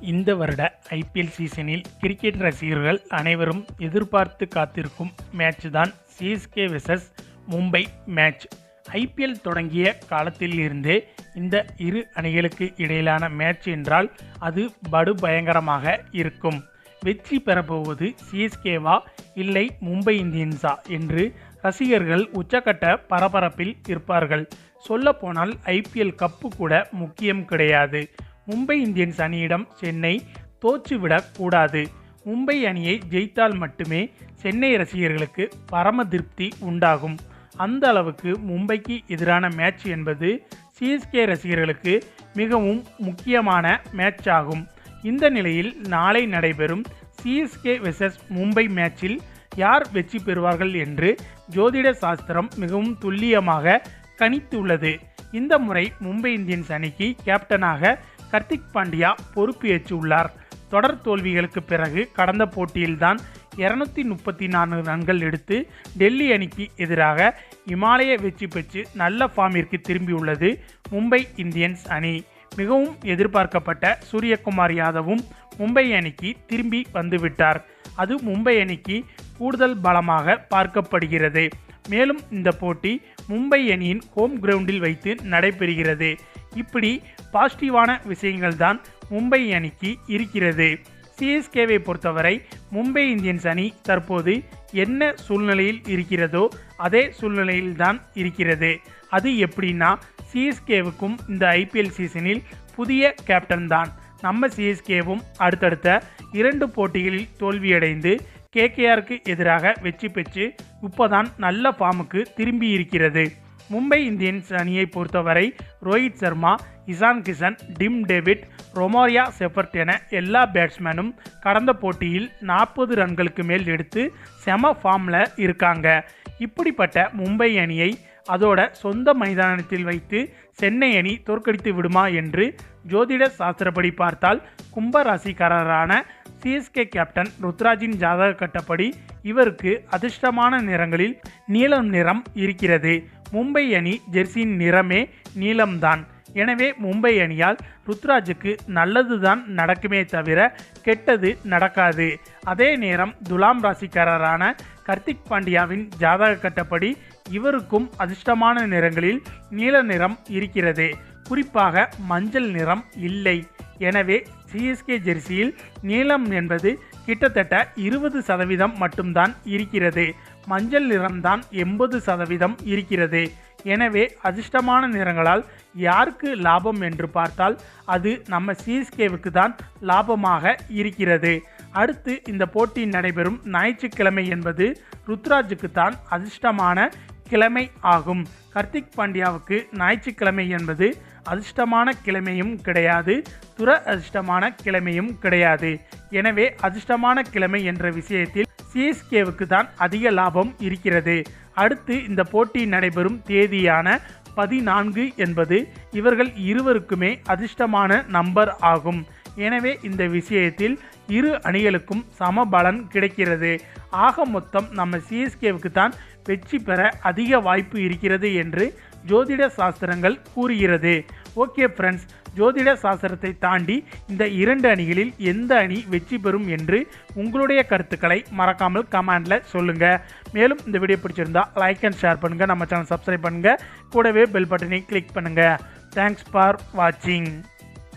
இந்த வருட ஐபிஎல் சீசனில் கிரிக்கெட் ரசிகர்கள் அனைவரும் எதிர்பார்த்து காத்திருக்கும் மேட்ச் தான் CSK versus Mumbai match. IPL தொடங்கிய காலத்தில் இருந்தே இந்த இரு அணிகளுக்கு இடையிலான மேட்ச் என்றால் அது படு பயங்கரமாக இருக்கும். வெற்றி பெறப்போவது சிஎஸ்கேவா இல்லை மும்பை இந்தியன்ஸா என்று ரசிகர்கள் உச்சக்கட்ட பரபரப்பில் இருப்பார்கள். சொல்லப்போனால் ஐபிஎல் கப்பு கூட முக்கியம் கிடையாது. மும்பை இந்தியன்ஸ் அணியிடம் சென்னை தோற்றுவிடக் கூடாது. மும்பை அணியை ஜெயித்தால் மட்டுமே சென்னை ரசிகர்களுக்கு பரம திருப்தி உண்டாகும். அந்த அளவுக்கு மும்பைக்கு எதிரான மேட்ச் என்பது சிஎஸ்கே ரசிகர்களுக்கு மிகவும் முக்கியமான மேட்ச் ஆகும். இந்த நிலையில் நாளை நடைபெறும் சிஎஸ்கே வெர்சஸ் மும்பை மேட்சில் யார் வெற்றி பெறுவார்கள் என்று ஜோதிட சாஸ்திரம் மிகவும் துல்லியமாக கணித்துள்ளது. இந்த முறை மும்பை இந்தியன்ஸ் அணிக்கு கேப்டனாக கர்த்திக் பாண்டியா பொறுப்பேற்றுள்ளார். தொடர் தோல்விகளுக்கு பிறகு கடந்த போட்டியில்தான் இருநூத்தி முப்பத்தி நான்கு ரன்கள் எடுத்து டெல்லி அணிக்கு எதிராக இமாலய வெற்றி பெற்று நல்ல ஃபார்மிற்கு திரும்பியுள்ளது மும்பை இந்தியன்ஸ் அணி. மிகவும் எதிர்பார்க்கப்பட்ட சூரியகுமார் யாதவும் மும்பை அணிக்கு திரும்பி வந்துவிட்டார். அது மும்பை அணிக்கு கூடுதல் பலமாக பார்க்கப்படுகிறது. மேலும் இந்த போட்டி மும்பை அணியின் ஹோம் கிரவுண்டில் வைத்து நடைபெறுகிறது. இப்படி பாசிட்டிவான விஷயங்கள் தான் மும்பை அணிக்கு இருக்கிறது. சிஎஸ்கேவை பொறுத்தவரை மும்பை இந்தியன்ஸ் அணி தற்போது என்ன சூழ்நிலையில் இருக்கிறதோ அதே சூழ்நிலையில் தான் இருக்கிறது. அது எப்படின்னா சிஎஸ்கேவுக்கும் இந்த ஐபிஎல் சீசனில் புதிய கேப்டன் தான். நம்ம சிஎஸ்கேவும் அடுத்தடுத்த இரண்டு போட்டிகளில் தோல்வியடைந்து கேகேஆருக்கு எதிராக வெற்றி பெற்று இப்போதான் நல்ல ஃபார்முக்கு திரும்பி இருக்கிறது. மும்பை இந்தியன்ஸ் அணியை பொறுத்தவரை Rohit Sharma Ishan Kishan Tim David Romario Shepherd என எல்லா பேட்ஸ்மேனும் கடந்த போட்டியில் நாற்பது ரன்களுக்கு மேல் எடுத்து செம ஃபார்மில் இருக்காங்க. இப்படிப்பட்ட மும்பை அணியை அதோட சொந்த மைதானத்தில் வைத்து சென்னை அணி தோற்கடித்து விடுமா என்று ஜோதிட சாஸ்திரப்படி பார்த்தால் கும்பராசிக்காரரான சிஎஸ்கே கேப்டன் ருத்ராஜின் ஜாதக கட்டப்படி இவருக்கு அதிர்ஷ்டமான நிறங்களில் நீலம் நிறம் இருக்கிறது. மும்பை அணி ஜெர்சியின் நிறமே நீலம்தான். எனவே மும்பை அணியால் ருத்ராஜுக்கு நல்லதுதான் நடக்குமே தவிர கெட்டது நடக்காது. அதே நேரம் துலாம் ராசிக்காரரான கர்த்திக் பாண்டியாவின் ஜாதக கட்டப்படி இவருக்கும் அதிர்ஷ்டமான நிறங்களில் நீல நிறம் இருக்கிறது. குறிப்பாக மஞ்சள் நிறம் இல்லை. எனவே சிஎஸ்கே ஜெர்சியில் நீலம் என்பது கிட்டத்தட்ட இருபது சதவீதம் மட்டும்தான் இருக்கிறது. மஞ்சள் நிறம்தான் எண்பது சதவீதம் இருக்கிறது. எனவே அதிர்ஷ்டமான நிறங்களால் யாருக்கு லாபம் என்று பார்த்தால் அது நம்ம சிஎஸ்கேவுக்கு தான் லாபமாக இருக்கிறது. அடுத்து இந்த போட்டி நடைபெறும் ஞாயிற்றுக்கிழமை என்பது ருத்ராஜுக்கு தான் அதிர்ஷ்டமான கிழமை ஆகும். கர்த்திக் பாண்டியாவுக்கு ஞாயிற்றுக்கிழமை என்பது அதிர்ஷ்டமான கிழமையும் கிடையாது. துர அதிர்ஷ்டமான கிழமையும் கிடையாது. எனவே அதிர்ஷ்டமான கிழமை என்ற விஷயத்தில் சிஎஸ்கேவுக்கு தான் அதிக லாபம் இருக்கிறது. அடுத்து இந்த போட்டி நடைபெறும் தேதியான பதினான்கு என்பது இவர்கள் இருவருக்குமே அதிர்ஷ்டமான நம்பர் ஆகும். எனவே இந்த விஷயத்தில் இரு அணிகளுக்கும் சம பலன் கிடைக்கிறது. ஆக மொத்தம் நம்ம சிஎஸ்கேவுக்கு தான் வெற்றி பெற அதிக வாய்ப்பு இருக்கிறது என்று ஜோதிட சாஸ்திரங்கள் கூறுகிறது. ஓகே ஃப்ரெண்ட்ஸ் ஜோதிட சாஸ்திரத்தை தாண்டி இந்த இரண்டு அணிகளில் எந்த அணி வெற்றி பெறும் என்று உங்களுடைய கருத்துக்களை மறக்காமல் கமெண்டில் சொல்லுங்கள் மேலும் இந்த வீடியோ பிடிச்சிருந்தா லைக் அண்ட் ஷேர் பண்ணுங்கள் நம்ம சேனல் சப்ஸ்கிரைப் பண்ணுங்கள் கூடவே பெல் பட்டனை கிளிக் பண்ணுங்கள் தேங்க்ஸ் ஃபார் வாட்சிங்